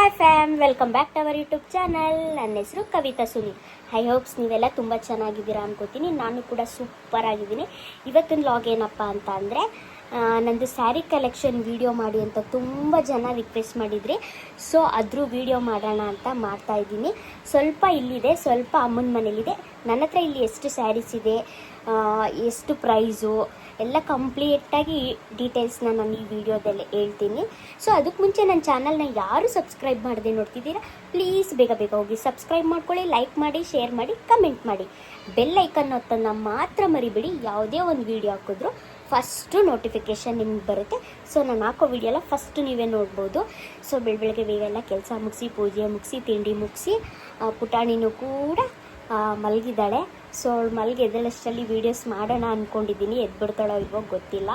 Hi fam welcome back to our YouTube channel ನನ್ನ ಹೆಸರು Kavita Suni. I hopes ನೀವೆಲ್ಲ ತುಂಬ ಚೆನ್ನಾಗಿದ್ದೀರಾ ಅನ್ಕೋತೀನಿ. ನಾನು ಕೂಡ ಸೂಪರ್ ಆಗಿದ್ದೀನಿ. ಇವತ್ತಿನ ಲಾಗ್ ಏನಪ್ಪ ಅಂತ ಅಂದರೆ ನಂದು ಸ್ಯಾರಿ ಕಲೆಕ್ಷನ್ ವೀಡಿಯೋ ಮಾಡಿ ಅಂತ ತುಂಬ ಜನ ರಿಕ್ವೆಸ್ಟ್ ಮಾಡಿದ್ರಿ ಸೊ ಅದ್ರ ವೀಡಿಯೋ ಮಾಡೋಣ ಅಂತ ಮಾಡ್ತಾ ಇದ್ದೀನಿ. ಸ್ವಲ್ಪ ಇಲ್ಲಿದೆ, ಸ್ವಲ್ಪ ಅಮ್ಮನ ಮನೇಲಿದೆ. ನನ್ನ ಹತ್ರ ಇಲ್ಲಿ ಎಷ್ಟು ಸ್ಯಾರೀಸ್ ಇದೆ ಎಷ್ಟು ಪ್ರೈಸು ಎಲ್ಲ ಕಂಪ್ಲೀಟಾಗಿ ಡೀಟೇಲ್ಸ್ನ ನಾನು ಈ ವಿಡಿಯೋದಲ್ಲಿ ಹೇಳ್ತೀನಿ. ಸೊ ಅದಕ್ಕೆ ಮುಂಚೆ ನನ್ನ ಚಾನಲ್ನ ಯಾರು ಸಬ್ಸ್ಕ್ರೈಬ್ ಮಾಡದೆ ನೋಡ್ತಿದ್ದೀರಾ ಪ್ಲೀಸ್ ಬೇಗ ಬೇಗ ಹೋಗಿ ಸಬ್ಸ್ಕ್ರೈಬ್ ಮಾಡ್ಕೊಳ್ಳಿ ಲೈಕ್ ಮಾಡಿ ಶೇರ್ ಮಾಡಿ ಕಮೆಂಟ್ ಮಾಡಿ. ಬೆಲ್ ಐಕನ್ ಒತ್ತನ್ನ ಮಾತ್ರ ಮರಿಬೇಡಿ, ಯಾವುದೇ ಒಂದು ವಿಡಿಯೋ ಹಾಕಿದ್ರು ಫಸ್ಟು ನೋಟಿಫಿಕೇಷನ್ ನಿಮ್ಗೆ ಬರುತ್ತೆ. ಸೊ ನಾನು ಹಾಕೋ ವಿಡಿಯೋ ಎಲ್ಲ ಫಸ್ಟು ನೀವೇ ನೋಡ್ಬೋದು. ಸೊ ಬೆಳ ಬೆಳಗ್ಗೆ ಬೇಗ ಎಲ್ಲ ಕೆಲಸ ಮುಗಿಸಿ, ಪೂಜೆ ಮುಗಿಸಿ, ತಿಂಡಿ ಮುಗಿಸಿ ಪುಟಾಣಿನೂ ಕೂಡ ಮಲಗಿದ್ದಾಳೆ. ಸೊ ಅವಳು ಮಲಗಿ ಎದ್ದೇಳಷ್ಟರಲ್ಲಿ ವೀಡಿಯೋಸ್ ಮಾಡೋಣ ಅಂದ್ಕೊಂಡಿದ್ದೀನಿ ಎದ್ಬಿಡ್ತಾಳೋ ಇಲ್ವೋ ಗೊತ್ತಿಲ್ಲ.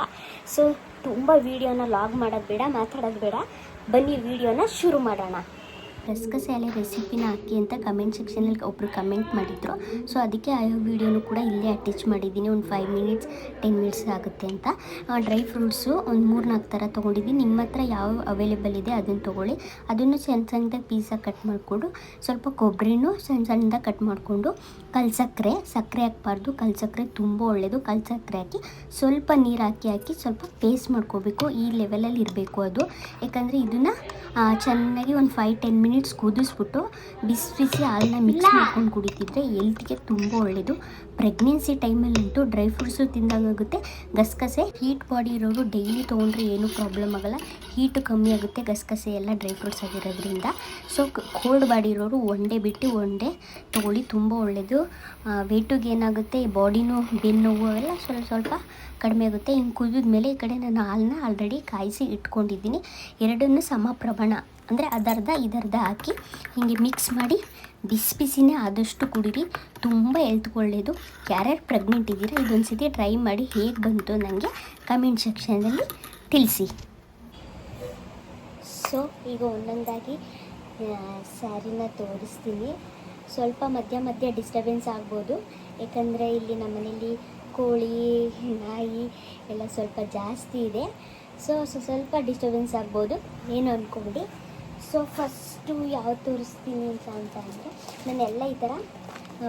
ಸೊ ತುಂಬ ವೀಡಿಯೋನ ಲಾಗ್ ಮಾಡೋದು ಬೇಡ, ಮಾತಾಡೋದು ಬೇಡ. ಬನ್ನಿ ವೀಡಿಯೋನ ಶುರು ಮಾಡೋಣ. ರಸಕಸಾಲೆ ರೆಸಿಪಿನ ಹಾಕಿ ಅಂತ ಕಮೆಂಟ್ ಸೆಕ್ಷನಲ್ಲಿ ಒಬ್ಬರು ಕಮೆಂಟ್ ಮಾಡಿದ್ರು. ಸೊ ಅದಕ್ಕೆ ಆ ವಿಡಿಯೋನು ಕೂಡ ಇಲ್ಲೇ ಅಟ್ಯಾಚ್ ಮಾಡಿದ್ದೀನಿ. ಒಂದು ಫೈವ್ ಮಿನಿಟ್ಸ್ ಟೆನ್ ಮಿನಿಟ್ಸ್ ಆಗುತ್ತೆ ಅಂತ. ಡ್ರೈ ಫ್ರೂಟ್ಸು ಒಂದು ಮೂರು ನಾಲ್ಕು ಥರ ತೊಗೊಂಡಿದ್ದೀನಿ ನಿಮ್ಮ ಹತ್ರ ಯಾವ ಅವೈಲೇಬಲ್ ಇದೆ ಅದನ್ನು ತೊಗೊಳ್ಳಿ. ಅದನ್ನು ಸಣ್ಣ ಸಣ್ಣದಾಗಿ ಪೀಸಾಗಿ ಕಟ್ ಮಾಡಿಕೊಂಡು, ಸ್ವಲ್ಪ ಕೊಬ್ಬರಿನೂ ಸಣ್ಣ ಸಣ್ಣದಾಗಿ ಕಟ್ ಮಾಡಿಕೊಂಡು ಕಲ್ಸಕ್ಕರೆ ಸಕ್ಕರೆ ಹಾಕ್ಬಾರ್ದು. ಕಲ್ಸಕ್ಕರೆ ತುಂಬ ಒಳ್ಳೆಯದು ಕಲ್ಸಕ್ಕರೆ ಹಾಕಿ ಸ್ವಲ್ಪ ನೀರು ಹಾಕಿ ಹಾಕಿ ಸ್ವಲ್ಪ ಪೇಸ್ಟ್ ಮಾಡ್ಕೋಬೇಕು. ಈ ಲೆವೆಲಲ್ಲಿ ಇರಬೇಕು ಅದು. ಯಾಕಂದರೆ ಇದನ್ನು ಚೆನ್ನಾಗಿ ಒಂದು ಫೈವ್ ಟೆನ್ ಮಿನಿಟ್ಸ್ ಕುದಿಸ್ಬಿಟ್ಟು ಬಿಸಿ ಬಿಸಿ ಹಾಲನ್ನ ಮಿಕ್ಸ್ ಮಾಡ್ಕೊಂಡು ಕುಡಿತಿದ್ರೆ ಹೆಲ್ತ್ಗೆ ತುಂಬ ಒಳ್ಳೆಯದು ಪ್ರೆಗ್ನೆನ್ಸಿ ಟೈಮಲ್ಲಂತೂ ಡ್ರೈ ಫ್ರೂಟ್ಸು ತಿಂದಾಗುತ್ತೆ ಗಸಗಸೆ ಹೀಟ್ ಬಾಡಿ ಇರೋರು ಡೈಲಿ ತೊಗೊಂಡ್ರೆ ಏನೂ ಪ್ರಾಬ್ಲಮ್ ಆಗಲ್ಲ. ಹೀಟು ಕಮ್ಮಿ ಆಗುತ್ತೆ ಗಸಗಸೆ ಎಲ್ಲ ಡ್ರೈ ಫ್ರೂಟ್ಸ್ ಆಗಿರೋದ್ರಿಂದ. ಸೊ ಕೋಲ್ಡ್ ಬಾಡಿ ಇರೋರು ಒನ್ ಡೇ ಬಿಟ್ಟು ಒನ್ ಡೇ ತೊಗೊಳ್ಳಿ ತುಂಬ ಒಳ್ಳೆಯದು ವೆಯ್ಟಿಗೆ ಏನಾಗುತ್ತೆ ಬಾಡಿನೂ ಬೆನ್ನೋವು ಎಲ್ಲ ಸ್ವಲ್ಪ ಸ್ವಲ್ಪ ಕಡಿಮೆ ಆಗುತ್ತೆ. ಹಿಂಗೆ ಕುದಿದ ಮೇಲೆ ಈ ಕಡೆ ನಾನು ಹಾಲನ್ನ ಆಲ್ರೆಡಿ ಕಾಯಿಸಿ ಇಟ್ಕೊಂಡಿದ್ದೀನಿ. ಎರಡನ್ನೂ ಸಮ ಪ್ರಮಾಣ. ಅಂದರೆ ಅದರ್ಧ ಇದರ್ಧ ಹಾಕಿ ಹೀಗೆ ಮಿಕ್ಸ್ ಮಾಡಿ ಬಿಸಿ ಬಿಸಿನೇ ಆದಷ್ಟು ಕುಡೀರಿ. ತುಂಬ ಹೆಲ್ತ್ಗೆ ಒಳ್ಳೆಯದು ಯಾರ್ಯಾರು ಪ್ರೆಗ್ನೆಂಟ್ ಇದ್ದೀರಾ ಇದೊಂದು ಸತಿ ಟ್ರೈ ಮಾಡಿ ಹೇಗೆ ಬಂತು ನನಗೆ ಕಮೆಂಟ್ ಸೆಕ್ಷನಲ್ಲಿ ತಿಳಿಸಿ. ಸೊ ಈಗ ಒಂದೊಂದಾಗಿ ಸ್ಯಾರಿನ ತೋರಿಸ್ತೀನಿ. ಸ್ವಲ್ಪ ಮಧ್ಯ ಮಧ್ಯ ಡಿಸ್ಟರ್ಬೆನ್ಸ್ ಆಗ್ಬೋದು. ಯಾಕಂದರೆ ಇಲ್ಲಿ ನಮ್ಮನೇಲಿ ಕೋಳಿ, ನಾಯಿ ಎಲ್ಲ ಸ್ವಲ್ಪ ಜಾಸ್ತಿ ಇದೆ. ಸೊ ಸೊ ಸ್ವಲ್ಪ ಡಿಸ್ಟರ್ಬೆನ್ಸ್ ಆಗ್ಬೋದು. ಏನು ಅಂದ್ಕೊಂಡು ಸೊ ಫಸ್ಟು ಯಾವ ತೋರಿಸ್ತೀನಿ ಅಂತ ಅಂತ ಅಂದರೆ, ನಾನೆಲ್ಲ ಈ ಥರ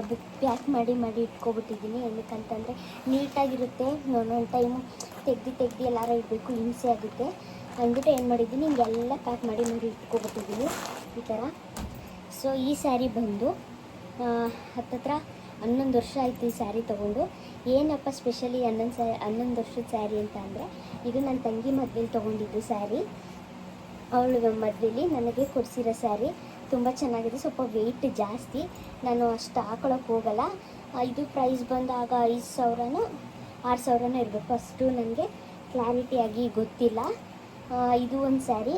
ಬುಕ್ ಪ್ಯಾಕ್ ಮಾಡಿ ಮಾಡಿ ಇಟ್ಕೊಬಿಟ್ಟಿದ್ದೀನಿ. ಏನಕ್ಕಂತಂದರೆ, ನೀಟಾಗಿರುತ್ತೆ. ಒಂದೊಂದು ಟೈಮು ತೆಗ್ದು ತೆಗ್ದು ಎಲ್ಲಾರ ಇಡಬೇಕು. ಹಿಂಸೆ ಆಗುತ್ತೆ. ಅಂದ್ಬಿಟ್ಟು ಏನು ಮಾಡಿದ್ದೀನಿ ಹಿಂಗೆಲ್ಲ ಪ್ಯಾಕ್ ಮಾಡಿ ಮಾಡಿ ಇಟ್ಕೊಬಿಟ್ಟಿದ್ದೀನಿ. ಈ ಥರ. ಸೊ ಈ ಸ್ಯಾರಿ ಬಂದು ಹತ್ತತ್ರ ಹನ್ನೊಂದು ವರ್ಷ ಆಯ್ತು ಈ ಸ್ಯಾರಿ ತೊಗೊಂಡು. ಏನಪ್ಪ ಸ್ಪೆಷಲಿ ಹನ್ನೊಂದು ಸ್ಯಾ ಹನ್ನೊಂದು ವರ್ಷದ ಸ್ಯಾರಿ ಅಂತ ಅಂದರೆ, ಇದು ನನ್ನ ತಂಗಿ ಮದುವೆಲಿ ತೊಗೊಂಡಿದ್ದು ಸ್ಯಾರಿ ಅವಳು ಮದುವೆಲಿ ನನಗೆ ಕೊಡಿಸಿರೋ ಸ್ಯಾರಿ ತುಂಬ ಚೆನ್ನಾಗಿದೆ. ಸ್ವಲ್ಪ ವೆಯ್ಟ್ ಜಾಸ್ತಿ. ನಾನು ಅಷ್ಟು ಹಾಕೊಳಕ್ಕೆ ಹೋಗಲ್ಲ. ಇದು ಪ್ರೈಸ್ ಬಂದಾಗ ಐದು ಸಾವಿರನೋ, ಆರು ಸಾವಿರನೋ ಇರಬೇಕು. ಫಸ್ಟು ನನಗೆ ಕ್ಲಾರಿಟಿಯಾಗಿ ಗೊತ್ತಿಲ್ಲ. ಇದು ಒಂದು ಸ್ಯಾರಿ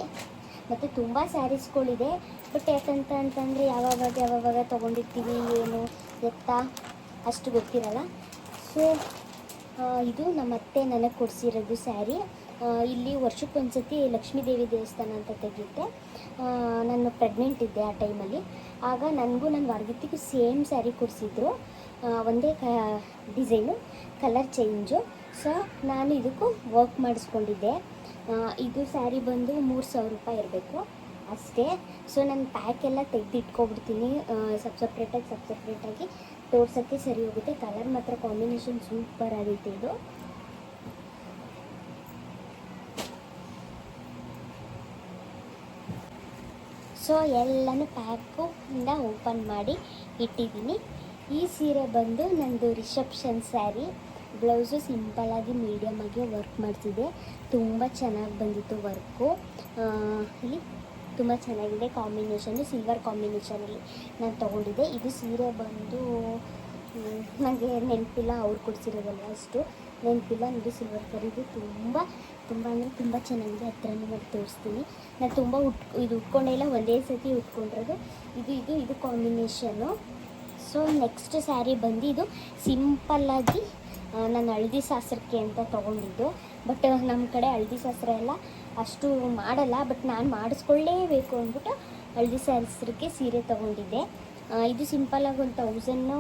ಮತ್ತು ತುಂಬ ಸ್ಯಾರೀಸ್ಗಳಿದೆ ಬಟ್ ಯಾಕಂತ ಅಂತಂದರೆ ಯಾವಾಗ ಯಾವಾಗ ತೊಗೊಂಡಿರ್ತೀವಿ, ಏನು, ಎತ್ತ, ಅಷ್ಟು ಗೊತ್ತಿರಲ್ಲ. ಸೊ ಇದು ನಮ್ಮ ಅತ್ತೆ ನನಗೆ ಕೊಡಿಸಿರೋದು ಸ್ಯಾರಿ ಇಲ್ಲಿ ವರ್ಷಕ್ಕೊಂದ್ಸತಿ ಲಕ್ಷ್ಮೀ ದೇವಿ ದೇವಸ್ಥಾನ ಅಂತ ತೆಗೆಯುತ್ತೆ ನಾನು ಪ್ರೆಗ್ನೆಂಟ್ ಇದ್ದೆ ಆ ಟೈಮಲ್ಲಿ ಆಗ ನನಗೂ ನನ್ನ ವಾರ್ಗಿತ್ತಿಗೂ ಸೇಮ್ ಸ್ಯಾರಿ ಕೊಡಿಸಿದ್ರು. ಒಂದೇ ಕ ಡಿಸೈನು ಕಲರ್ ಚೇಂಜು ಸೊ ನಾನು ಇದಕ್ಕೂ ವರ್ಕ್ ಮಾಡಿಸ್ಕೊಂಡಿದ್ದೆ. ಇದು ಸ್ಯಾರಿ ಬಂದು ಮೂರು ಸಾವಿರ ರೂಪಾಯಿ ಇರಬೇಕು. ಅಷ್ಟೇ. ಸೊ ನಾನು ಪ್ಯಾಕ್ ಎಲ್ಲ ತೆಗೆದಿಟ್ಕೊಬಿಡ್ತೀನಿ ಸಬ್ ಸಪ್ರೇಟಾಗಿ ಸಬ್ ಸಪ್ರೇಟಾಗಿ ತೋರ್ಸೋಕ್ಕೆ ಸರಿ ಹೋಗುತ್ತೆ. ಕಲರ್ ಮಾತ್ರ ಕಾಂಬಿನೇಷನ್ ಸೂಪರ್ ಆಗೈತೆ ಇದು. ಸೊ, ಎಲ್ಲನೂ ಪ್ಯಾಕು ಇಂದ ಓಪನ್ ಮಾಡಿ ಇಟ್ಟಿದ್ದೀನಿ. ಈ ಸೀರೆ ಬಂದು ನಂದು ರಿಸೆಪ್ಷನ್ ಸ್ಯಾರಿ. ಬ್ಲೌಸು ಸಿಂಪಲ್ಲಾಗಿ ಮೀಡಿಯಮ್ ಆಗಿ ವರ್ಕ್ ಮಾಡ್ತಿದ್ದೆ ತುಂಬ ಚೆನ್ನಾಗಿ ಬಂದಿತ್ತು ವರ್ಕು. ಇಲ್ಲಿ ತುಂಬ ಚೆನ್ನಾಗಿದೆ ಕಾಂಬಿನೇಷನ್ನು ಸಿಲ್ವರ್ ಕಾಂಬಿನೇಷನಲ್ಲಿ ನಾನು ತೊಗೊಂಡಿದ್ದೆ. ಇದು ಸೀರೆ ಬಂದು ನನಗೆ ನೆನಪಿಲ್ಲ, ಅವ್ರು ಕೊಡಿಸಿರೋದಲ್ಲ ಅಷ್ಟು. ನೆನಪಿಲ್ಲ ನನಗೆ ಸಿಲ್ವರ್ ಕರಿದು ತುಂಬ ತುಂಬ ಅಂದರೆ ತುಂಬ ಚೆನ್ನಾಗಿದೆ. ಹತ್ರನೇ ಮಾಡಿ ತೋರಿಸ್ತೀನಿ. ನಾನು ತುಂಬ ಉಟ್, ಇದು ಉಟ್ಕೊಂಡೆಲ್ಲ ಒಂದೇ ಸತಿ ಉಟ್ಕೊಂಡಿರೋದು. ಇದು ಇದು ಇದು ಕಾಂಬಿನೇಷನ್ನು ಸೊ ನೆಕ್ಸ್ಟ್ ಸ್ಯಾರಿ ಬಂದು ಇದು ಸಿಂಪಲ್ಲಾಗಿ ನಾನು ಹಳದಿ ಶಾಸ್ತ್ರಕ್ಕೆ ಅಂತ ತೊಗೊಂಡಿದ್ದು. ಬಟ್ ನಮ್ಮ ಕಡೆ ಹಳದಿ ಶಾಸ್ತ್ರ ಎಲ್ಲ ಅಷ್ಟು ಮಾಡಲ್ಲ. ಬಟ್ ನಾನು ಮಾಡಿಸ್ಕೊಳ್ಳೇಬೇಕು ಅಂದ್ಬಿಟ್ಟು ಹಳದಿ ಶಾಸ್ತ್ರಕ್ಕೆ ಸೀರೆ ತೊಗೊಂಡಿದ್ದೆ. ಇದು ಸಿಂಪಲ್ಲಾಗಿ ಒಂದು ತೌಸನ್ನು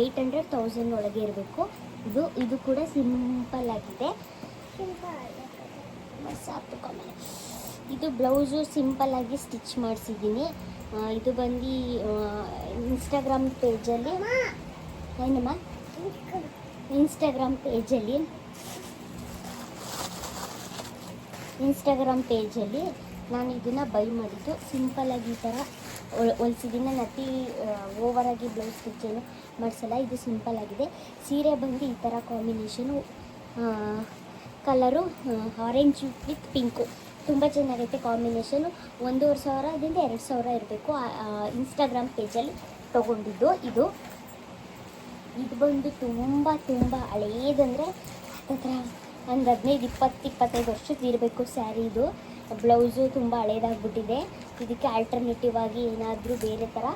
ಏಯ್ಟ್ ಹಂಡ್ರೆಡ್ ತೌಸಂಡ್ ಒಳಗೆ ಇರಬೇಕು. ಇದು ಇದು ಕೂಡ ಸಿಂಪಲ್ ಆಗಿದೆ. ಇದು ಬ್ಲೌಸು ಆಗಿ ಸ್ಟಿಚ್ ಮಾಡಿಸಿದ್ದೀನಿ. ಇದು ಬಂದು ಇನ್ಸ್ಟಾಗ್ರಾಮ್ ಪೇಜಲ್ಲಿ ಏನಮ್ಮ? ಇನ್ಸ್ಟಾಗ್ರಾಮ್ ಪೇಜಲ್ಲಿ ಇನ್ಸ್ಟಾಗ್ರಾಮ್ ಪೇಜಲ್ಲಿ ನಾನು ಇದನ್ನು ಬೈ ಮಾಡಿದ್ದು. ಸಿಂಪಲ್ಲಾಗಿ ಈ ಥರ ಹೊಲ್ಸಿದ್ದೀನಿ ನಾನು ಅತಿ ಓವರಾಗಿ ಬ್ಲೌಸ್ ಸ್ಟಿಚ್ಚನ್ನು ಮಾಡಿಸಲ್ಲ. ಇದು ಸಿಂಪಲ್ ಆಗಿದೆ. ಸೀರೆ ಬಂದು ಈ ಥರ combination colour orange with pink ತುಂಬ ಚೆನ್ನಾಗೈತೆ ಕಾಂಬಿನೇಷನು ಒಂದೂವರೆ ಸಾವಿರದಿಂದ ಎರಡು ಸಾವಿರ ಇರಬೇಕು. ಇನ್ಸ್ಟಾಗ್ರಾಮ್ ಪೇಜಲ್ಲಿ ತೊಗೊಂಡಿದ್ದು ಇದು. ಇದು ಬಂದು ತುಂಬ ತುಂಬ ಹಳೇದಂದರೆ, ಹತ್ತತ್ರ ಒಂದು ಹದಿನೈದು, ಇಪ್ಪತ್ತು, ಇಪ್ಪತ್ತೈದು ವರ್ಷದ್ದು ಇರಬೇಕು ಸ್ಯಾರಿ ಇದು. ಬ್ಲೌಸು ತುಂಬ ಹಳೇದಾಗ್ಬಿಟ್ಟಿದೆ. ಇದಕ್ಕೆ ಆಲ್ಟರ್ನೇಟಿವ್ ಆಗಿ ಏನಾದರೂ ಬೇರೆ ಥರ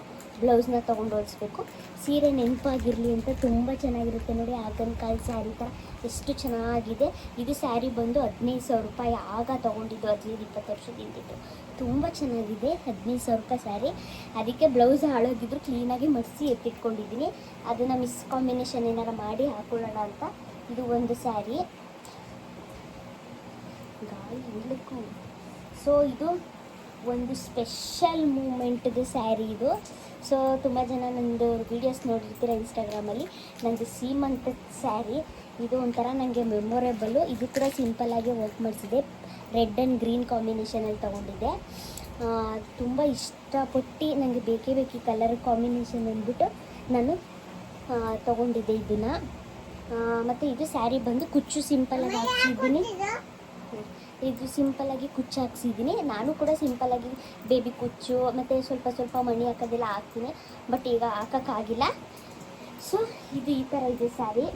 ಬ್ಲೌಸ್ನ ತೊಗೊಂಡು ಹೊಲಿಸ್ಬೇಕು. ಸೀರೆ ನೆನಪಾಗಿರಲಿ ಅಂತ ತುಂಬ ಚೆನ್ನಾಗಿರುತ್ತೆ ನೋಡಿ, ಆಗನ್ ಕಾಲ್ ಸ್ಯಾರಿ ಥರ ಎಷ್ಟು ಚೆನ್ನಾಗಿದೆ. ಇದು ಸ್ಯಾರಿ ಬಂದು ಹದಿನೈದು ಸಾವಿರ ರೂಪಾಯಿ ಆಗ ತೊಗೊಂಡಿದ್ದು, ಹದಿನೈದು ಇಪ್ಪತ್ತು ವರ್ಷದಿಂದಿದ್ದು ತುಂಬ ಚೆನ್ನಾಗಿದೆ ಹದಿನೈದು ಸಾವಿರ ರೂಪಾಯಿ ಸ್ಯಾರಿ ಅದಕ್ಕೆ ಬ್ಲೌಸ್ ಹಾಳಾಗಿದ್ರು ಕ್ಲೀನಾಗಿ ಮಡಿಸಿ ಎತ್ತಿಟ್ಕೊಂಡಿದ್ದೀನಿ. ಅದನ್ನು ಮಿಸ್ ಕಾಂಬಿನೇಷನ್ ಏನಾರು ಮಾಡಿ ಹಾಕೊಳ್ಳೋಣ ಅಂತ. ಇದು ಒಂದು ಸ್ಯಾರಿ ಗಾಳಿ ಇರ್ಲಿಕ್ಕೂ. ಸೊ ಇದು ಒಂದು ಸ್ಪೆಷಲ್ ಮೂಮೆಂಟ್ದು ಸ್ಯಾರಿ ಇದು. ಸೊ ತುಂಬ ಜನ ನನ್ನದು ವೀಡಿಯೋಸ್ ನೋಡಿರ್ತೀರ ಇನ್ಸ್ಟಾಗ್ರಾಮಲ್ಲಿ ನಂದು ಸೀಮಂತದ ಸ್ಯಾರಿ ಇದು ಒಂಥರ ನನಗೆ ಮೆಮೊರೇಬಲ್ಲು ಇದು ಕೂಡ ಸಿಂಪಲ್ಲಾಗಿ ವರ್ಕ್ ಮಾಡಿಸಿದೆ. ರೆಡ್ ಆ್ಯಂಡ್ ಗ್ರೀನ್ ಕಾಂಬಿನೇಷನಲ್ಲಿ ತೊಗೊಂಡಿದ್ದೆ. ತುಂಬ ಇಷ್ಟಪಟ್ಟು ನನಗೆ ಬೇಕೇ ಬೇಕು ಕಲರ್ ಕಾಂಬಿನೇಷನ್ ಅಂದ್ಬಿಟ್ಟು ನಾನು ತೊಗೊಂಡಿದ್ದೆ ಇದನ್ನು. ಮತ್ತು ಇದು ಸ್ಯಾರಿ ಬಂದು ಕುಚ್ಚು ಸಿಂಪಲ್ಲಾಗಿ ಹಾಕ್ಸಿದ್ದೀನಿ ಇದು ಸಿಂಪಲ್ಲಾಗಿ ಕುಚ್ಚು ಹಾಕ್ಸಿದ್ದೀನಿ ನಾನು ಕೂಡ ಸಿಂಪಲ್ಲಾಗಿ ಬೇಬಿ ಕುಚ್ಚು, ಮತ್ತು ಸ್ವಲ್ಪ ಸ್ವಲ್ಪ ಮಣಿ ಹಾಕೋದೆಲ್ಲ ಹಾಕ್ತೀನಿ. ಬಟ್ ಈಗ ಹಾಕೋಕ್ಕಾಗಿಲ್ಲ ಸೊ ಇದು ಈ ಥರ ಇದೆ ಸ್ಯಾರಿ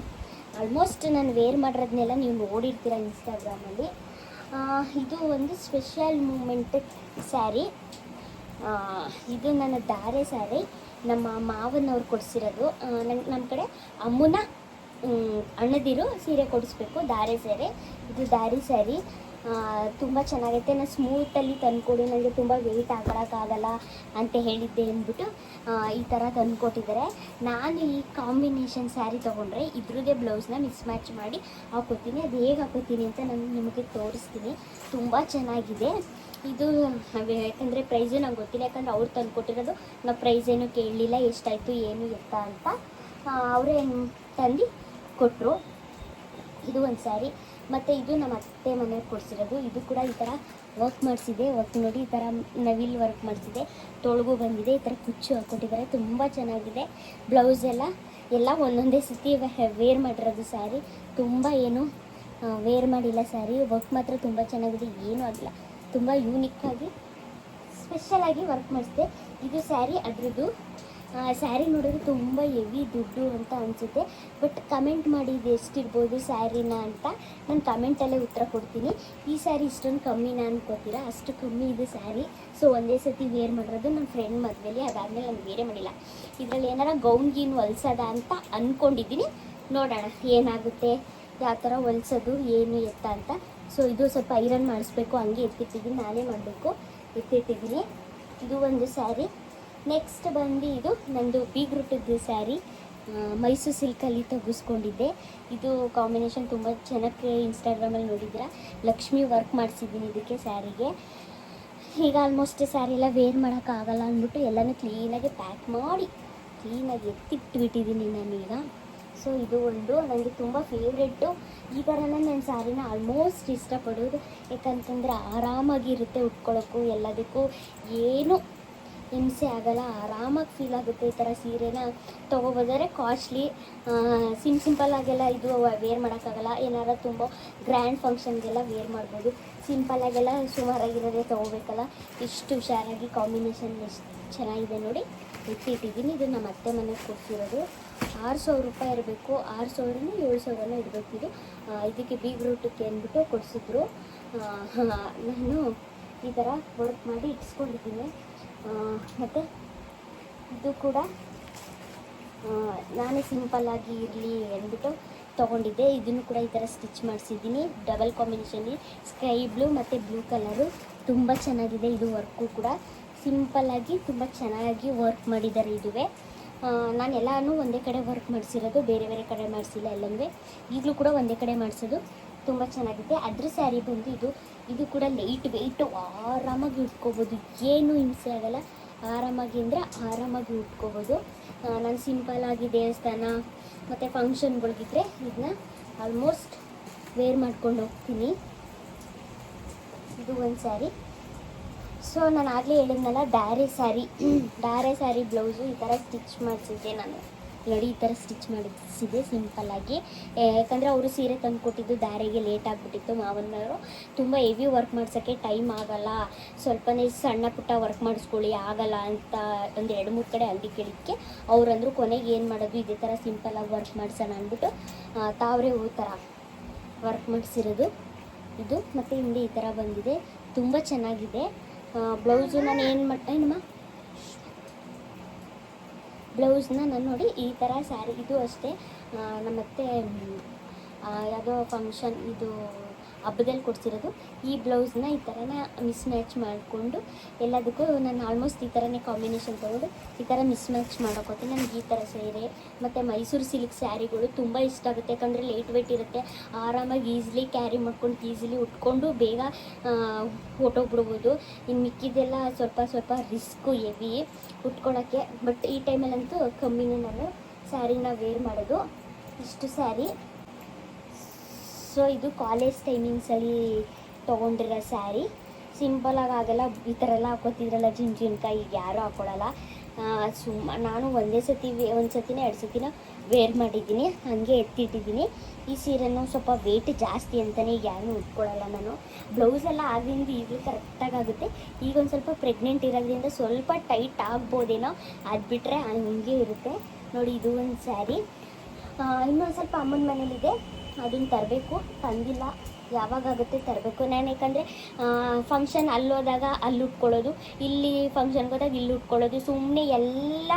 ಆಲ್ಮೋಸ್ಟ್ ನಾನು ವೇರ್ ಮಾಡಿರೋದನ್ನೆಲ್ಲ ನೀವು ನೋಡಿರ್ತೀರ ಇನ್ಸ್ಟಾಗ್ರಾಮಲ್ಲಿ ಇದು ಒಂದು ಸ್ಪೆಷಲ್ ಮೂಮೆಂಟ್ ಸ್ಯಾರಿ ಇದು ನನ್ನ ಧಾರೆ ಸ್ಯಾರಿ ನಮ್ಮ ಮಾವನವ್ರು ಕೊಡಿಸಿರೋದು. ನಂಗೆ ನಮ್ಮ ಕಡೆ ಅಮ್ಮನ ಅಣ್ಣದಿರು ಸೀರೆ ಕೊಡಿಸ್ಬೇಕು ಧಾರೆ ಸ್ಯಾರಿ ಇದು ದಾರಿ ಸ್ಯಾರಿ ತುಂಬ ಚೆನ್ನಾಗೈತೆ. ನಾನು ಸ್ಮೂತಲ್ಲಿ ತಂದುಕೊಡಿ. ನನಗೆ ತುಂಬ ವೆಯ್ಟ್ ಹಾಕೊಳ್ಳೋಕ್ಕಾಗಲ್ಲ ಅಂತ ಹೇಳಿದ್ದೆ ಅಂದ್ಬಿಟ್ಟು ಈ ಥರ ತಂದುಕೊಟ್ಟಿದ್ದಾರೆ. ನಾನು ಈ ಕಾಂಬಿನೇಷನ್ ಸ್ಯಾರಿ ತೊಗೊಂಡ್ರೆ ಇದ್ರದ್ದೇ ಬ್ಲೌಸ್ನ ಮಿಸ್ ಮ್ಯಾಚ್ ಮಾಡಿ ಹಾಕೋತೀನಿ ಅದು ಹೇಗೆ ಹಾಕೋತೀನಿ ಅಂತ ನಾನು ನಿಮಗೆ ತೋರಿಸ್ತೀನಿ. ತುಂಬ ಚೆನ್ನಾಗಿದೆ. ಇದು, ಯಾಕಂದರೆ ಪ್ರೈಸು ನಂಗೆ ಗೊತ್ತಿಲ್ಲ. ಯಾಕಂದರೆ ಅವ್ರು ತಂದುಕೊಟ್ಟಿರೋದು. ನಾವು ಪ್ರೈಸ್ ಏನು ಕೇಳಲಿಲ್ಲ ಎಷ್ಟಾಯಿತು, ಏನು ಎತ್ತ ಅಂತ. ಅವರೇ ತಂದು ಕೊಟ್ಟರು ಇದು ಒಂದು ಸ್ಯಾರಿ ಮತ್ತು ಇದು ನಮ್ಮ ಅತ್ತೆ ಮನೆಯವ್ರು ಕೊಡಿಸಿರೋದು. ಇದು ಕೂಡ ಈ ಥರ ವರ್ಕ್ ಮಾಡಿಸಿದೆ. ವರ್ಕ್ ನೋಡಿ ಈ ಥರ ನವಿಲ್ ವರ್ಕ್ ಮಾಡಿಸಿದೆ. ತೊಳಗು ಬಂದಿದೆ. ಈ ಥರ ಕುಚ್ಚು ಹಾಕ್ಕೊಟ್ಟಿದ್ದಾರೆ ತುಂಬ ಚೆನ್ನಾಗಿದೆ. ಬ್ಲೌಸ್ ಎಲ್ಲ ಎಲ್ಲ ಒಂದೊಂದೇ ಸತಿ ವೇರ್ ಮಾಡಿರೋದು ಸ್ಯಾರಿ ತುಂಬ ಏನು ವೇರ್ ಮಾಡಿಲ್ಲ ಸ್ಯಾರಿ ವರ್ಕ್ ಮಾತ್ರ ತುಂಬ ಚೆನ್ನಾಗಿದೆ. ಏನೂ ಆಗಿಲ್ಲ. ತುಂಬ ಯೂನಿಕ್ಕಾಗಿ ಸ್ಪೆಷಲಾಗಿ ವರ್ಕ್ ಮಾಡಿಸಿದೆ. ಇದು ಸ್ಯಾರಿ ಅದ್ರದ್ದು ಸ್ಯಾರಿ ನೋಡಿದ್ರೆ ತುಂಬ ಹೆವಿ ದುಡ್ಡು ಅಂತ ಅನಿಸುತ್ತೆ. ಬಟ್ ಕಮೆಂಟ್ ಮಾಡಿ ಇದು ಎಷ್ಟಿರ್ಬೋದು ಸ್ಯಾರಿನ ಅಂತ ನಾನು ಕಮೆಂಟಲ್ಲೇ ಉತ್ತರ ಕೊಡ್ತೀನಿ. ಈ ಸ್ಯಾರಿ ಇಷ್ಟೊಂದು ಕಮ್ಮಿನ ಅನ್ಕೋತೀರಾ? ಅಷ್ಟು ಕಮ್ಮಿ ಇದು ಸ್ಯಾರಿ ಸೊ ಒಂದೇ ಸತಿ ವೇರ್ ಮಾಡಿರೋದು ನನ್ನ ಫ್ರೆಂಡ್ ಮದುವೆಲಿ. ಅದಾದಮೇಲೆ ನಾನು ಬೇರೆ ಮಾಡಿಲ್ಲ. ಇದರಲ್ಲಿ ಏನಾರ ಗೌನ್ ಗೀನ್ ಹೊಲ್ಸೋದ ಅಂತ ಅಂದ್ಕೊಂಡಿದ್ದೀನಿ ನೋಡೋಣ, ಏನಾಗುತ್ತೆ? ಯಾವ ಥರ ಹೊಲ್ಸೋದು, ಏನು ಎತ್ತ ಅಂತ. ಸೊ ಇದು ಸ್ವಲ್ಪ ಐರನ್ ಮಾಡಿಸ್ಬೇಕು, ಹಂಗೆ ಎತ್ತಿಟ್ಟಿದ್ದೀನಿ. ನಾನೇ ಮಾಡಬೇಕು. ಎತ್ತಿಟ್ಟಿದ್ದೀನಿ. ಇದು ಒಂದು ಸ್ಯಾರಿ ನೆಕ್ಸ್ಟ್ ಬಂದು ಇದು ನಂದು ಬೀಗ್ರೂಟದ್ದು ಸ್ಯಾರಿ ಮೈಸೂರು ಸಿಲ್ಕಲ್ಲಿ ತೆಗೆಸ್ಕೊಂಡಿದ್ದೆ. ಇದು ಕಾಂಬಿನೇಷನ್ ತುಂಬ ಚೆನ್ನಾಗಿ ಇನ್ಸ್ಟಾಗ್ರಾಮಲ್ಲಿ ನೋಡಿದ್ರ. ಲಕ್ಷ್ಮಿ ವರ್ಕ್ ಮಾಡಿಸಿದ್ದೀನಿ ಇದಕ್ಕೆ ಸ್ಯಾರಿಗೆ ಈಗ ಆಲ್ಮೋಸ್ಟ್ ಸ್ಯಾರಿ ಎಲ್ಲ ವೇರ್ ಮಾಡೋಕ್ಕಾಗಲ್ಲ ಅಂದ್ಬಿಟ್ಟು ಎಲ್ಲನೂ ಕ್ಲೀನಾಗಿ ಪ್ಯಾಕ್ ಮಾಡಿ ಕ್ಲೀನಾಗಿ ಎತ್ತಿಟ್ಬಿಟ್ಟಿದ್ದೀನಿ ನಾನೀಗ. ಸೊ ಇದು ಒಂದು ನನಗೆ ತುಂಬ ಫೇವ್ರೆಟ್ಟು ಈ ಥರನೇ ನಾನು ಸ್ಯಾರಿನ ಆಲ್ಮೋಸ್ಟ್ ಇಷ್ಟಪಡೋದು. ಯಾಕಂತಂದರೆ ಆರಾಮಾಗಿರುತ್ತೆ ಉಟ್ಕೊಳ್ಳೋಕ್ಕೂ ಎಲ್ಲದಕ್ಕೂ. ಏನು ಹಿಂಸೆ ಆಗಲ್ಲ, ಆರಾಮಾಗಿ ಫೀಲ್ ಆಗುತ್ತೆ ಈ ಥರ ಸೀರೆನ ತೊಗೋಬೋದಾದ್ರೆ ಕಾಸ್ಟ್ಲಿ ಸಿಮ್ ಸಿಂಪಲ್ಲಾಗೆಲ್ಲ ಇದು ವೇರ್ ಮಾಡೋಕ್ಕಾಗಲ್ಲ ಏನಾರ ತುಂಬ ಗ್ರ್ಯಾಂಡ್ ಫಂಕ್ಷನ್ಗೆಲ್ಲ ವೇರ್ ಮಾಡ್ಬೋದು. ಸಿಂಪಲ್ಲಾಗೆಲ್ಲ ಸುಮಾರಾಗಿರೋದೇ ತೊಗೋಬೇಕಲ್ಲ. ಇಷ್ಟು ಹುಷಾರಾಗಿ ಕಾಂಬಿನೇಷನ್ ಎಷ್ಟು ಚೆನ್ನಾಗಿದೆ ನೋಡಿ. ಇಟ್ಟಿಟ್ಟಿದ್ದೀನಿ. ಇದು ನಮ್ಮ ಅತ್ತೆ ಮನೆಗೆ ಕೊಡ್ತಿರೋದು ಆರು ಸಾವಿರ ರೂಪಾಯಿ ಇರಬೇಕು. ಆರು ಸಾವಿರನೂ ಏಳು ಸಾವಿರನೂ ಇರಬೇಕು ಇದು. ಬೀಗ್ ಇದಕ್ಕೆ ಬೀಗ್ರೂಟಕ್ಕೆ ಅಂದ್ಬಿಟ್ಟು ಕೊಡಿಸಿದ್ರು. ನಾನು ಈ ಥರ ವರ್ಕ್ ಮಾಡಿ ಇಟ್ಸ್ಕೊಂಡಿದ್ದೀನಿ. ಮತ್ತು? ಇದು ಕೂಡ ನಾನೇ ಸಿಂಪಲ್ಲಾಗಿ ಇರಲಿ ಅಂದ್ಬಿಟ್ಟು ತೊಗೊಂಡಿದ್ದೆ. ಇದನ್ನು ಕೂಡ ಈ ಥರ ಸ್ಟಿಚ್ ಮಾಡಿಸಿದ್ದೀನಿ. ಡಬಲ್ ಕಾಂಬಿನೇಷನಲ್ಲಿ ಸ್ಕೈ ಬ್ಲೂ ಮತ್ತು ಬ್ಲೂ ಕಲರು. ತುಂಬ ಚೆನ್ನಾಗಿದೆ ಇದು ವರ್ಕು ಕೂಡ. ಸಿಂಪಲ್ಲಾಗಿ ತುಂಬ ಚೆನ್ನಾಗಿ ವರ್ಕ್ ಮಾಡಿದ್ದಾರೆ ಇದುವೆ. ನಾನು ಎಲ್ಲನೂ ಒಂದೇ ಕಡೆ ವರ್ಕ್ ಮಾಡಿಸಿರೋದು, ಬೇರೆ ಬೇರೆ ಕಡೆ ಮಾಡಿಸಿಲ್ಲ ಎಲ್ಲಂದರೆ. ಈಗಲೂ ಕೂಡ ಒಂದೇ ಕಡೆ ಮಾಡಿಸೋದು ತುಂಬ ಚೆನ್ನಾಗಿದೆ. ಅದ್ರ ಸ್ಯಾರಿ ಬಂದು ಇದು ಇದು ಕೂಡ ಲೈಟ್ ವೆಯ್ಟು ಆರಾಮಾಗಿ ಉಟ್ಕೋಬೋದು. ಏನು ಹಿಂಸೆ ಆಗಲ್ಲ. ಆರಾಮಾಗಿ ಅಂದರೆ ಆರಾಮಾಗಿ ಉಟ್ಕೋಬೋದು. ನಾನು ಸಿಂಪಲ್ಲಾಗಿ ದೇವಸ್ಥಾನ, ಮತ್ತು ಫಂಕ್ಷನ್ಗಳಿಗಿದ್ರೆ ಇದನ್ನ ಆಲ್ಮೋಸ್ಟ್ ವೇರ್ ಮಾಡ್ಕೊಂಡು ಹೋಗ್ತೀನಿ. ಇದು ಒಂದು ಸ್ಯಾರಿ ಸೊ ನಾನು ಆಗಲೇ ಹೇಳಿದ್ನಲ್ಲ ಡ್ಯಾರೆ ಸ್ಯಾರಿ ಡ್ಯಾರೆ ಸ್ಯಾರಿ ಬ್ಲೌಸು ಈ ಥರ ಸ್ಟಿಚ್ ಮಾಡಿಸಿದ್ದೆ ನಾನು. ನೋಡಿ, ಈ ಥರ ಸ್ಟಿಚ್ ಮಾಡಿಸಿದೆ ಸಿಂಪಲ್ಲಾಗಿ ಯಾಕಂದರೆ ಅವರು ಸೀರೆ ತಂದುಕೊಟ್ಟಿದ್ದು ದಾರೆಗೆ ಲೇಟ್ ಆಗಿಬಿಟ್ಟಿತ್ತು ಮಾವನವರು. ತುಂಬ ಹೆವಿ ವರ್ಕ್ ಮಾಡ್ಸೋಕ್ಕೆ ಟೈಮ್ ಆಗಲ್ಲ. ಸ್ವಲ್ಪನೇ ಸಣ್ಣ ಪುಟ್ಟ ವರ್ಕ್ ಮಾಡಿಸ್ಕೊಳ್ಳಿ, ಆಗಲ್ಲ ಅಂತ ಒಂದು ಎರಡು ಮೂರು ಕಡೆ ಅಂಗಡಿ ಕೇಳಿದ್ದಕ್ಕೆ ಅಂದರು ಕೊನೆಗೆ ಏನು ಮಾಡೋದು ಇದೇ ಥರ ಸಿಂಪಲ್ಲಾಗಿ ವರ್ಕ್ ಮಾಡಿಸೋಣ ಅಂದ್ಬಿಟ್ಟು ತಾವರೆ ತಾವ್ರೆ ಹೂ ಥರ ವರ್ಕ್ ಮಾಡಿಸಿರೋದು. ಇದು ಮತ್ತು ಹಿಂದೆ ಈ ಥರ ಬಂದಿದೆ. ತುಂಬ ಚೆನ್ನಾಗಿದೆ. ಬ್ಲೌಸು ನಾನು ಏನು ಮಾಡಿ ಏನಮ್ಮ ಬ್ಲೌಸ್ನ ನಾನು ನೋಡಿ ಈ ಥರ ಸ್ಯಾರಿ ಇದು ಅಷ್ಟೇ. ನಮ್ಮತ್ತೆ ಯಾವುದೋ ಫಂಕ್ಷನ್ ಇದು ಹಬ್ಬದಲ್ಲಿ ಕೊಡ್ಸಿರೋದು. ಈ ಬ್ಲೌಸ್ನ ಈ ಥರನೇ ಮಿಸ್ ಮ್ಯಾಚ್ ಮಾಡಿಕೊಂಡು ಎಲ್ಲದಕ್ಕೂ ನಾನು ಆಲ್ಮೋಸ್ಟ್ ಈ ಥರನೇ ಕಾಂಬಿನೇಷನ್ ತೊಗೊಂಡು ಈ ಥರ ಮಿಸ್ ಮ್ಯಾಚ್ ಮಾಡೋಕೋತೀನಿ ನನಗೆ ಈ ಥರ ಸೀರೆ ಮತ್ತು ಮೈಸೂರು ಸಿಲ್ಕ್ ಸ್ಯಾರಿಗಳು ತುಂಬ ಇಷ್ಟ ಆಗುತ್ತೆ. ಯಾಕಂದರೆ ಲೈಟ್ ವೆಯ್ಟ್ ಇರುತ್ತೆ. ಆರಾಮಾಗಿ ಈಸಿಲಿ ಕ್ಯಾರಿ ಮಾಡ್ಕೊಂಡು ಈಸಿಲಿ ಉಟ್ಕೊಂಡು ಬೇಗ ಹೊಟ್ಟೋಗ್ಬಿಡ್ಬೋದು ಇನ್ನು ಮಿಕ್ಕಿದೆಲ್ಲ ಸ್ವಲ್ಪ ಸ್ವಲ್ಪ ರಿಸ್ಕು ಹೆವಿ ಉಟ್ಕೊಳ್ಳೋಕ್ಕೆ ಬಟ್ ಈ ಟೈಮಲ್ಲಂತೂ ಕಮ್ಮಿನೇ ನಾನು ಸ್ಯಾರಿನ ವೇರ್ ಮಾಡೋದು. ಇಷ್ಟು ಸ್ಯಾರಿ. ಸೊ ಇದು ಕಾಲೇಜ್ ಟೈಮಿಂಗ್ಸಲ್ಲಿ ತೊಗೊಂಡಿರೋ ಸ್ಯಾರಿ ಸಿಂಪಲಾಗಿ ಆಗಲ್ಲ, ಈ ಥರ ಎಲ್ಲ ಹಾಕೋತಿದ್ರಲ್ಲ ಜಿನ್ ಜಿನ್ಕಾಯಿ ಈಗ ಯಾರೂ ಹಾಕೊಳ್ಳಲ್ಲ ಸುಮ್ಮ, ನಾನು ಒಂದೇ ಸತಿ ವೇ, ಒಂದು ಸತಿನ ಎರಡು ಸತಿನ ವೇರ್ ಮಾಡಿದ್ದೀನಿ, ಹಾಗೆ ಎತ್ತಿಟ್ಟಿದ್ದೀನಿ. ಈ ಸೀರೆನೂ ಸ್ವಲ್ಪ ವೆಯ್ಟ್ ಜಾಸ್ತಿ ಅಂತಲೇ ಈಗ ಯಾರೂ ಉಟ್ಕೊಳ್ಳಲ್ಲ ನಾನು. ಬ್ಲೌಸ್ ಎಲ್ಲ ಆಗಿಂದ ಈಗಲೂ ಕರೆಕ್ಟಾಗಿ ಆಗುತ್ತೆ. ಈಗ ಒಂದು ಸ್ವಲ್ಪ ಪ್ರೆಗ್ನೆಂಟ್ ಇರೋದ್ರಿಂದ ಸ್ವಲ್ಪ ಟೈಟ್ ಆಗ್ಬೋದೇನೋ ಅದು ಬಿಟ್ಟರೆ ಹಂಗೆ ಇರುತ್ತೆ. ನೋಡಿ, ಇದು ಒಂದು ಸ್ಯಾರಿ ಇನ್ನೊಂದು ಸ್ವಲ್ಪ ಅಮ್ಮನ ಮನೇಲಿದೆ. ಅದನ್ನು ತರಬೇಕು. ತಂದಿಲ್ಲ. ಯಾವಾಗಾಗುತ್ತೆ ತರಬೇಕು. ನಾನು ಯಾಕಂದರೆ ಫಂಕ್ಷನ್ ಅಲ್ಲಿ ಹೋದಾಗ ಅಲ್ಲಿ ಉಟ್ಕೊಳ್ಳೋದು, ಇಲ್ಲಿ ಫಂಕ್ಷನ್ಗೆ ಹೋದಾಗ ಇಲ್ಲಿ ಉಟ್ಕೊಳ್ಳೋದು ಸುಮ್ಮನೆ ಎಲ್ಲ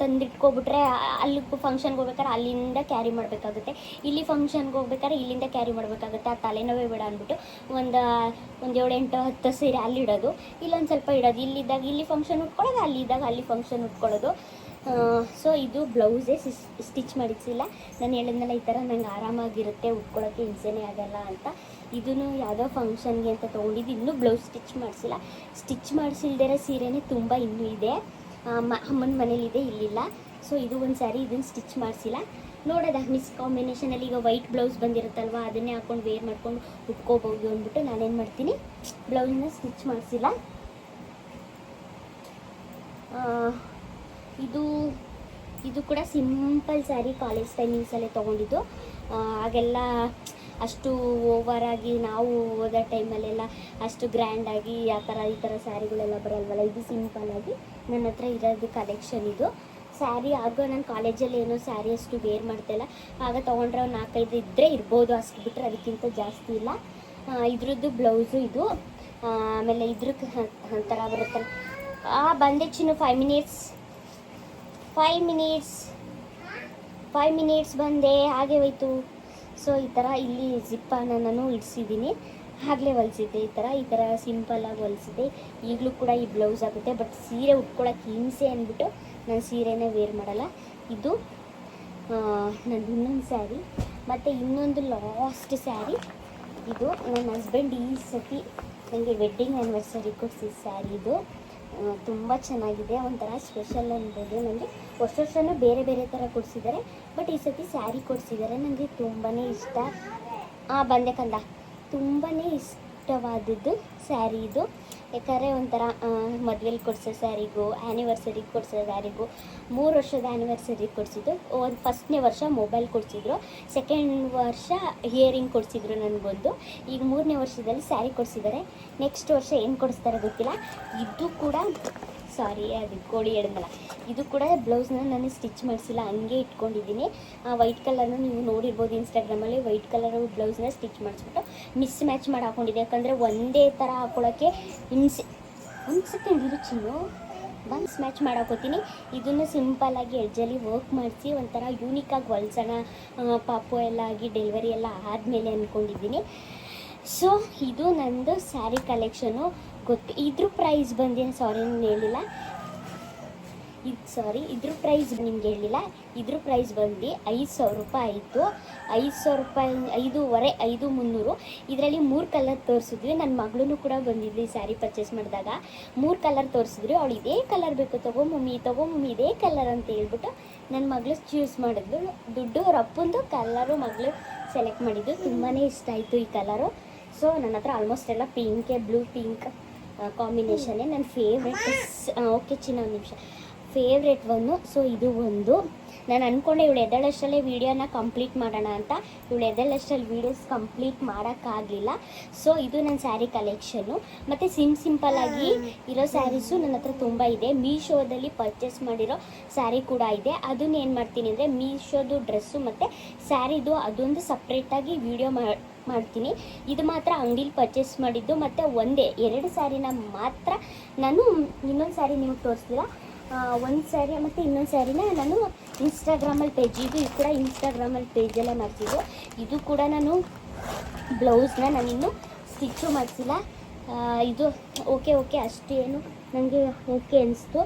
ತಂದಿಟ್ಕೊಬಿಟ್ರೆ ಅಲ್ಲಿ ಫಂಕ್ಷನ್ಗೆ ಹೋಗ್ಬೇಕಾದ್ರೆ ಅಲ್ಲಿಂದ ಕ್ಯಾರಿ ಮಾಡಬೇಕಾಗುತ್ತೆ. ಇಲ್ಲಿ ಫಂಕ್ಷನ್ಗೆ ಹೋಗ್ಬೇಕಾದ್ರೆ ಇಲ್ಲಿಂದ ಕ್ಯಾರಿ ಮಾಡಬೇಕಾಗುತ್ತೆ. ಆ ತಲೆನೋವೇ ಬೇಡ ಅಂದ್ಬಿಟ್ಟು ಒಂದು ಒಂದು ಏಳು ಎಂಟು ಹತ್ತು ಸೀರೆ ಅಲ್ಲಿ ಇಡೋದು. ಇಲ್ಲೊಂದು ಸ್ವಲ್ಪ ಇಡೋದು. ಇಲ್ಲಿದ್ದಾಗ ಇಲ್ಲಿ ಫಂಕ್ಷನ್ ಉಟ್ಕೊಳ್ಳೋದು ಅಲ್ಲಿದ್ದಾಗ ಅಲ್ಲಿ ಫಂಕ್ಷನ್ ಉಟ್ಕೊಳ್ಳೋದು. ಸೊ ಇದು ಬ್ಲೌಸೇ ಸ್ಟಿಚ್ ಮಾಡಿಸಿಲ್ಲ ನಾನು ಹೇಳಿದ್ನಲ್ಲ ಈ ಥರ ನಂಗೆ ಆರಾಮಾಗಿರುತ್ತೆ ಉಟ್ಕೊಳ್ಳೋಕ್ಕೆ ಹಿಂಸೆನೇ ಆಗಲ್ಲ ಅಂತ. ಇದನ್ನು ಯಾವುದೋ ಫಂಕ್ಷನ್ಗೆ ಅಂತ ತೊಗೊಂಡಿದ್ದು ಇನ್ನೂ ಬ್ಲೌಸ್ ಸ್ಟಿಚ್ ಮಾಡಿಸಿಲ್ಲ. ಸ್ಟಿಚ್ ಮಾಡಿಸಿಲ್ದಿರೋ ಸೀರೆನೇ ತುಂಬ ಇನ್ನೂ ಇದೆ. ಅಮ್ಮನ ಮನೇಲಿದೆ, ಇಲ್ಲಿಲ್ಲ. ಸೊ ಇದು ಒಂದು ಸ್ಯಾರಿ ಇದನ್ನು ಸ್ಟಿಚ್ ಮಾಡಿಸಿಲ್ಲ. ನೋಡೋದ ಮಿಸ್ ಕಾಂಬಿನೇಷನಲ್ಲಿ ಈಗ ವೈಟ್ ಬ್ಲೌಸ್ ಬಂದಿರುತ್ತಲ್ವ, ಅದನ್ನೇ ಹಾಕೊಂಡು ವೇರ್ ಮಾಡ್ಕೊಂಡು ಉಟ್ಕೋಬೋದು ಅಂದ್ಬಿಟ್ಟು ನಾನೇನು ಮಾಡ್ತೀನಿ ಬ್ಲೌಸ್ನ ಸ್ಟಿಚ್ ಮಾಡಿಸಿಲ್ಲ. ಇದು ಇದು ಕೂಡ ಸಿಂಪಲ್ ಸ್ಯಾರಿ ಕಾಲೇಜ್ ಟೈಮಿಂಗ್ಸಲ್ಲೇ ತೊಗೊಂಡಿದ್ದು. ಆಗೆಲ್ಲ ಅಷ್ಟು ಓವರಾಗಿ ನಾವು ಹೋದ ಟೈಮಲ್ಲೆಲ್ಲ ಅಷ್ಟು ಗ್ರ್ಯಾಂಡಾಗಿ ಆ ಥರ ಈ ಥರ ಸ್ಯಾರಿಗಳೆಲ್ಲ ಬರಲ್ವಲ್ಲ, ಇದು ಸಿಂಪಲ್ಲಾಗಿ ನನ್ನ ಹತ್ರ ಇರೋದು ಕಲೆಕ್ಷನ್ ಇದು. ಸ್ಯಾರಿ ಆಗ ನಾನು ಕಾಲೇಜಲ್ಲಿ ಏನೋ ಸ್ಯಾರಿ ಅಷ್ಟು ವೇರ್ ಮಾಡ್ತಾಯಿಲ್ಲ ಆಗ ತೊಗೊಂಡ್ರೆ ಒಂದು ನಾಲ್ಕೈದು ಇದ್ದರೆ ಇರ್ಬೋದು, ಅಷ್ಟು ಬಿಟ್ಟರೆ ಅದಕ್ಕಿಂತ ಜಾಸ್ತಿ ಇಲ್ಲ. ಇದ್ರದ್ದು ಬ್ಲೌಸು ಇದು. ಆಮೇಲೆ ಇದ್ರ ಥರ ಬರುತ್ತಲ್ಲ. ಆ ಬಂದೆ ಚಿನ್ನು five minutes five minutes five minutes ಬಂದೆ ಹಾಗೆ ಹೋಯ್ತು. ಸೊ ಈ ಥರ ಇಲ್ಲಿ ಜಿಪ್ಪನ್ನು ನಾನು ಇಡಿಸಿದ್ದೀನಿ. ಆಗಲೇ ಹೊಲಿಸಿದ್ದೆ. ಈ ಥರ ಈ ಥರ ಸಿಂಪಲ್ಲಾಗಿ ಹೊಲಿಸಿದ್ದೆ. ಈಗಲೂ ಕೂಡ ಈ ಬ್ಲೌಸ್ ಆಗುತ್ತೆ. ಬಟ್ ಸೀರೆ ಉಟ್ಕೊಳ್ಳೋಕೆ ಹಿಂಸೆ ಅಂದ್ಬಿಟ್ಟು ನಾನು ಸೀರೆನೇ ವೇರ್ ಮಾಡಲ್ಲ. ಇದು ನನ್ನ ಇನ್ನೊಂದು ಸ್ಯಾರಿ ಮತ್ತು ಇನ್ನೊಂದು ಲಾಸ್ಟ್ ಸ್ಯಾರಿ ಇದು ನನ್ನ ಹಸ್ಬೆಂಡ್ ಈ ಸತಿ ನನಗೆ ವೆಡ್ಡಿಂಗ್ ಆ್ಯನಿವರ್ಸರಿ ಕೊಡಿಸಿದ ಸ್ಯಾರಿ ಇದು. ತುಂಬ ಚೆನ್ನಾಗಿದೆ. ಒಂಥರ ಸ್ಪೆಷಲ್ ಅನ್ಬೋದು. ನನಗೆ ಹೊಸ ವರ್ಷನೂ ಬೇರೆ ಬೇರೆ ಥರ ಕೊಡಿಸಿದ್ದಾರೆ ಬಟ್ ಈ ಸತಿ ಸ್ಯಾರಿ ಕೊಡಿಸಿದ್ದಾರೆ ನನಗೆ ತುಂಬಾ ಇಷ್ಟ. ಹಾಂ ಬಂದೆ ಕಂದ. ತುಂಬಾ ಇಷ್ಟವಾದದ್ದು ಸ್ಯಾರಿ ಇದು. ಯಾಕಂದರೆ ಒಂಥರ ಮದುವೆಲಿ ಕೊಡಿಸೋ ಸ್ಯಾರಿಗೂ ಆ್ಯನಿವರ್ಸರಿಗೆ ಕೊಡಿಸೋ ಸ್ಯಾರಿಗೂ, ಮೂರು ವರ್ಷದ ಆ್ಯನಿವರ್ಸರಿಗೆ ಕೊಡಿಸಿದ್ದು. ಒಂದು ಫಸ್ಟ್ನೇ ವರ್ಷ ಮೊಬೈಲ್ ಕೊಡಿಸಿದ್ರು. ಸೆಕೆಂಡ್ ವರ್ಷ ಹಿಯರಿಂಗ್ ಕೊಡಿಸಿದ್ರು ನನಗೊಂದು. ಈಗ ಮೂರನೇ ವರ್ಷದಲ್ಲಿ ಸ್ಯಾರಿ ಕೊಡಿಸಿದ್ದಾರೆ ನೆಕ್ಸ್ಟ್ ವರ್ಷ ಏನು ಕೊಡಿಸ್ತಾರೆ ಗೊತ್ತಿಲ್ಲ. ಇದು ಕೂಡ ಸಾರಿ ಅದು ಕೋಳಿ ಹೇಳಿದ್ನಲ್ಲ. ಇದು ಕೂಡ ಬ್ಲೌಸ್ನ ನಾನು ಸ್ಟಿಚ್ ಮಾಡಿಸಿಲ್ಲ. ಹಂಗೆ ಇಟ್ಕೊಂಡಿದ್ದೀನಿ. ವೈಟ್ ಕಲರ್ನ ನೀವು ನೋಡಿರ್ಬೋದು ಇನ್ಸ್ಟಾಗ್ರಾಮಲ್ಲಿ ವೈಟ್ ಕಲರ್ ಬ್ಲೌಸ್ನ ಸ್ಟಿಚ್ ಮಾಡಿಸ್ಬಿಟ್ಟು ಮಿಸ್ ಮ್ಯಾಚ್ ಮಾಡಿ ಹಾಕೊಂಡಿದ್ದೆ. ಯಾಕಂದರೆ ಒಂದೇ ಥರ ಹಾಕೊಳ್ಳೋಕ್ಕೆ ಹಿಂಸೆ ಒಂದು ಸೆಕೆಂಡ್ ಬಂದು ಸ್ಮ್ಯಾಚ್ ಮಾಡಾಕೋತೀನಿ. ಇದನ್ನು ಸಿಂಪಲ್ಲಾಗಿ ಎಡ್ಜಲ್ಲಿ ವರ್ಕ್ ಮಾಡಿಸಿ ಒಂಥರ ಯೂನಿಕಾಗಿ ಹೊಲ್ಸೋಣ ಪಾಪು ಎಲ್ಲ ಆಗಿ ಡೆಲಿವರಿ ಎಲ್ಲ ಆದಮೇಲೆ ಅಂದ್ಕೊಂಡಿದ್ದೀನಿ ಸೊ ಇದು ನಂದು ಸ್ಯಾರಿ ಕಲೆಕ್ಷನು ಗೊತ್ತು ಇದ್ರ ಪ್ರೈಸ್ ಬಂದೇನು ಸಾರಿ ಹೇಳಿಲ್ಲ. ಇದು ಸಾರಿ ಇದ್ರ ಪ್ರೈಸ್ ನಿಮ್ಗೆ ಹೇಳಿಲ್ಲ. ಇದ್ರ ಪ್ರೈಸ್ ಬಂದು ಐದು ಸಾವಿರ ರೂಪಾಯಿ ಆಯಿತು. ಐದು ಸಾವಿರ ರೂಪಾಯಿ ಐದೂವರೆ, ಐದು ಮುನ್ನೂರು. ಇದರಲ್ಲಿ ಮೂರು ಕಲರ್ ತೋರಿಸಿದ್ವಿ. ನನ್ನ ಮಗಳೂ ಕೂಡ ಬಂದಿದ್ವಿ ಸ್ಯಾರಿ ಪರ್ಚೇಸ್ ಮಾಡಿದಾಗ. ಮೂರು ಕಲರ್ ತೋರಿಸಿದ್ರು. ಅವಳು ಇದೇ ಕಲರ್ ಬೇಕು, ತಗೋ ಮಮ್ಮಿ ತಗೋ ಮಮ್ಮಿ, ಇದೇ ಕಲರ್ ಅಂತ ಹೇಳ್ಬಿಟ್ಟು ನನ್ನ ಮಗಳು ಚೂಸ್ ಮಾಡಿದ್ಲು. ದುಡ್ಡು ಅವ್ರ ಅಪ್ಪಂದು ಕಲರು ಮಗಳು ಸೆಲೆಕ್ಟ್ ಮಾಡಿದ್ದು. ತುಂಬಾ ಇಷ್ಟ ಆಯಿತು ಈ ಕಲರು ಸೊ ನನ್ನ ಹತ್ರ ಆಲ್ಮೋಸ್ಟ್ ಎಲ್ಲ ಪಿಂಕೆ ಬ್ಲೂ ಪಿಂಕ್ ಕಾಂಬಿನೇಷನ್ನೇ ನನ್ನ ಫೇವ್ರೆಟ್ ಓಕೆ ಚಿನ್ನ ಒಂದು ನಿಮಿಷ. ಫೇವ್ರೆಟ್ ಒಂದು ಸೊ ಇದು ಒಂದು. ನಾನು ಅಂದ್ಕೊಂಡೆ ಇವಳು ಎದ್ದೇಳಷ್ಟಲ್ಲೇ ವೀಡಿಯೋನ ಕಂಪ್ಲೀಟ್ ಮಾಡೋಣ ಅಂತ. ಇವಳು ಎದ್ದೇಳಷ್ಟಲ್ಲಿ ವೀಡಿಯೋಸ್ ಕಂಪ್ಲೀಟ್ ಮಾಡೋಕ್ಕಾಗಲಿಲ್ಲ. ಸೊ ಇದು ನನ್ನ ಸ್ಯಾರಿ ಕಲೆಕ್ಷನ್ನು ಮತ್ತು ಸಿಮ್ ಸಿಂಪಲ್ಲಾಗಿ ಇರೋ ಸ್ಯಾರೀಸು ನನ್ನ ಹತ್ರ ತುಂಬ ಇದೆ. ಮೀಶೋದಲ್ಲಿ ಪರ್ಚೇಸ್ ಮಾಡಿರೋ ಸ್ಯಾರಿ ಕೂಡ ಇದೆ. ಅದನ್ನ ಏನು ಮಾಡ್ತೀನಿ ಅಂದರೆ ಮೀಶೋದು ಡ್ರೆಸ್ಸು ಮತ್ತು ಸ್ಯಾರಿದು ಅದೊಂದು ಸಪ್ರೇಟಾಗಿ ವೀಡಿಯೋ ಮಾಡ್ತೀನಿ. ಇದು ಮಾತ್ರ ಅಂಗಡಿಲಿ ಪರ್ಚೇಸ್ ಮಾಡಿದ್ದು. ಮತ್ತು ಒಂದೇ, ಎರಡು ಸ್ಯಾರಿನ ಮಾತ್ರ ನಾನು ಇನ್ನೊಂದು ಸ್ಯಾರಿ ನೀವು ತೋರಿಸ್ತೀರಾ? ಒಂದು ಸ್ಯಾರಿ ಮತ್ತು ಇನ್ನೊಂದು ಸ್ಯಾರಿನ ನಾನು ಇನ್ಸ್ಟಾಗ್ರಾಮಲ್ಲಿ ಪೇಜ್ ಇದು ಕೂಡ ಇನ್ಸ್ಟಾಗ್ರಾಮಲ್ಲಿ ಪೇಜೆಲ್ಲ ಮಾಡ್ತಿದ್ದೆ. ಇದು ಕೂಡ ನಾನು ಬ್ಲೌಸ್ನ ನಾನಿನ್ನು ಸ್ಟಿಚ್ಚು ಮಾಡಿಸಿಲ್ಲ. ಇದು ಓಕೆ ಓಕೆ ಅಷ್ಟೇನು ನನಗೆ ಓಕೆ ಅನಿಸ್ತು.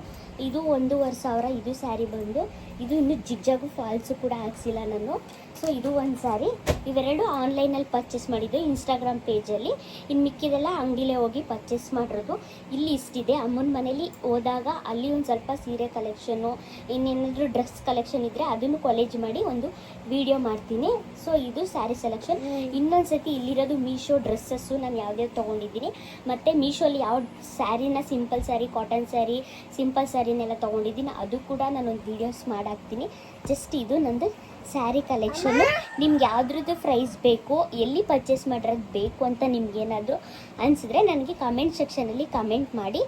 ಇದು ಒಂದೂವರೆ ಸಾವಿರ ಇದು ಸ್ಯಾರಿ ಬಂದು. ಇದು ಇನ್ನು ಜಿಗ್ಜಾಗು ಫಾಲ್ಸು ಕೂಡ ಹಾಕ್ಸಿಲ್ಲ ನಾನು. ಸೊ ಇದು ಒಂದು ಸಾರಿ. ಇವೆರಡು ಆನ್ಲೈನಲ್ಲಿ ಪರ್ಚೇಸ್ ಮಾಡಿದ್ದು ಇನ್ಸ್ಟಾಗ್ರಾಮ್ ಪೇಜಲ್ಲಿ ಇನ್ನು ಮಿಕ್ಕಿದೆಲ್ಲ ಅಂಗಡಿಲೇ ಹೋಗಿ ಪರ್ಚೇಸ್ ಮಾಡಿರೋದು. ಇಲ್ಲಿ ಇಷ್ಟಿದೆ. ಅಮ್ಮನ ಮನೇಲಿ ಹೋದಾಗ ಅಲ್ಲಿ ಒಂದು ಸ್ವಲ್ಪ ಸೀರೆ ಕಲೆಕ್ಷನ್ನು ಇನ್ನೇನಾದರೂ ಡ್ರೆಸ್ ಕಲೆಕ್ಷನ್ ಇದ್ದರೆ ಅದನ್ನು ಕಾಲೇಜ್ ಮಾಡಿ ಒಂದು ವಿಡಿಯೋ ಮಾಡ್ತೀನಿ. ಸೊ ಇದು ಸ್ಯಾರಿ ಸೆಲೆಕ್ಷನ್ ಇನ್ನೊಂದು ಸತಿ ಇಲ್ಲಿರೋದು ಮೀಶೋ ಡ್ರೆಸ್ಸಸ್ಸು ನಾನು ಯಾವ್ದ್ಯಾವ್ದು ತೊಗೊಂಡಿದ್ದೀನಿ. ಮತ್ತು ಮೀಶೋಲಿ ಯಾವ ಸ್ಯಾರಿನ simple sari cotton sari simple ಸ್ಯಾರಿನೆಲ್ಲ ತೊಗೊಂಡಿದ್ದೀನಿ. ಅದು ಕೂಡ ನಾನೊಂದು ವೀಡಿಯೋಸ್ ಮಾಡಾಕ್ತೀನಿ. ಜಸ್ಟ್ ಇದು ನಂದು ಸ್ಯಾರಿ ಕಲೆಕ್ಷನ್ನು ನಿಮ್ಗೆ ಯಾವ್ದ್ರದ್ದು ಪ್ರೈಸ್ ಬೇಕು ಎಲ್ಲಿ ಪರ್ಚೇಸ್ ಮಾಡಿರೋದು ಬೇಕು ಅಂತ ನಿಮ್ಗೆ ಏನಾದರೂ ಅನಿಸಿದ್ರೆ ನನಗೆ ಕಮೆಂಟ್ ಸೆಕ್ಷನಲ್ಲಿ ಕಮೆಂಟ್ ಮಾಡಿ.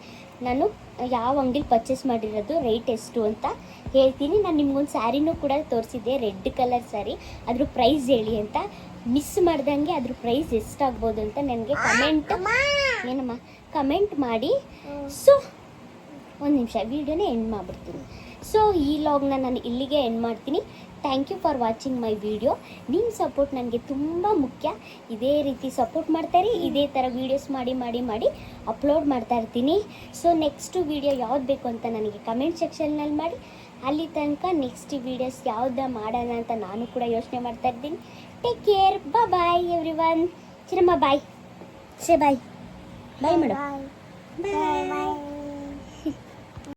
ನಾನು ಯಾವ ಅಂಗಡಿಲಿ ಪರ್ಚೇಸ್ ಮಾಡಿರೋದು ರೇಟ್ ಎಷ್ಟು ಅಂತ ಹೇಳ್ತೀನಿ. ನಾನು ನಿಮ್ಗೊಂದು ಸ್ಯಾರಿನೂ ಕೂಡ ತೋರಿಸಿದ್ದೆ ರೆಡ್ ಕಲರ್ ಸ್ಯಾರಿ ಅದ್ರ ಪ್ರೈಸ್ ಹೇಳಿ ಅಂತ. ಮಿಸ್ ಮಾಡ್ದಂಗೆ ಅದ್ರ ಪ್ರೈಸ್ ಎಷ್ಟಾಗ್ಬೋದು ಅಂತ ನನಗೆ ಕಮೆಂಟ್ ಏನಮ್ಮ? ಕಮೆಂಟ್ ಮಾಡಿ. ಸೊ ಒಂದು ನಿಮಿಷ ವೀಡಿಯೋನೇ ಎಂಡ್ ಮಾಡಿಬಿಡ್ತೀನಿ. ಸೊ ಈ ಲಾಗ್ನ ನಾನು ಇಲ್ಲಿಗೆ ಎಂಡ್ ಮಾಡ್ತೀನಿ. Thank you for watching my video ನಿಮ್ಮ ಸಪೋರ್ಟ್ ನನಗೆ ತುಂಬ ಮುಖ್ಯ. ಇದೇ ರೀತಿ ಸಪೋರ್ಟ್ ಮಾಡ್ತಾರೆ ಇದೇ ಥರ ವೀಡಿಯೋಸ್ ಮಾಡಿ ಮಾಡಿ ಮಾಡಿ ಅಪ್ಲೋಡ್ ಮಾಡ್ತಾ ಇರ್ತೀನಿ. ಸೊ ನೆಕ್ಸ್ಟು ವೀಡಿಯೋ ಯಾವ್ದು ಬೇಕು ಅಂತ ನನಗೆ ಕಮೆಂಟ್ ಸೆಕ್ಷನ್ನಲ್ಲಿ ಮಾಡಿ. ಅಲ್ಲಿ ತನಕ ನೆಕ್ಸ್ಟ್ ವೀಡಿಯೋಸ್ ಯಾವ್ದು ಮಾಡೋಣ ಅಂತ ನಾನು ಕೂಡ ಯೋಚನೆ ಮಾಡ್ತಾ ಇರ್ತೀನಿ. Take care bye everyone ಚಿರಮ್ಮ bye say bye bye madam bye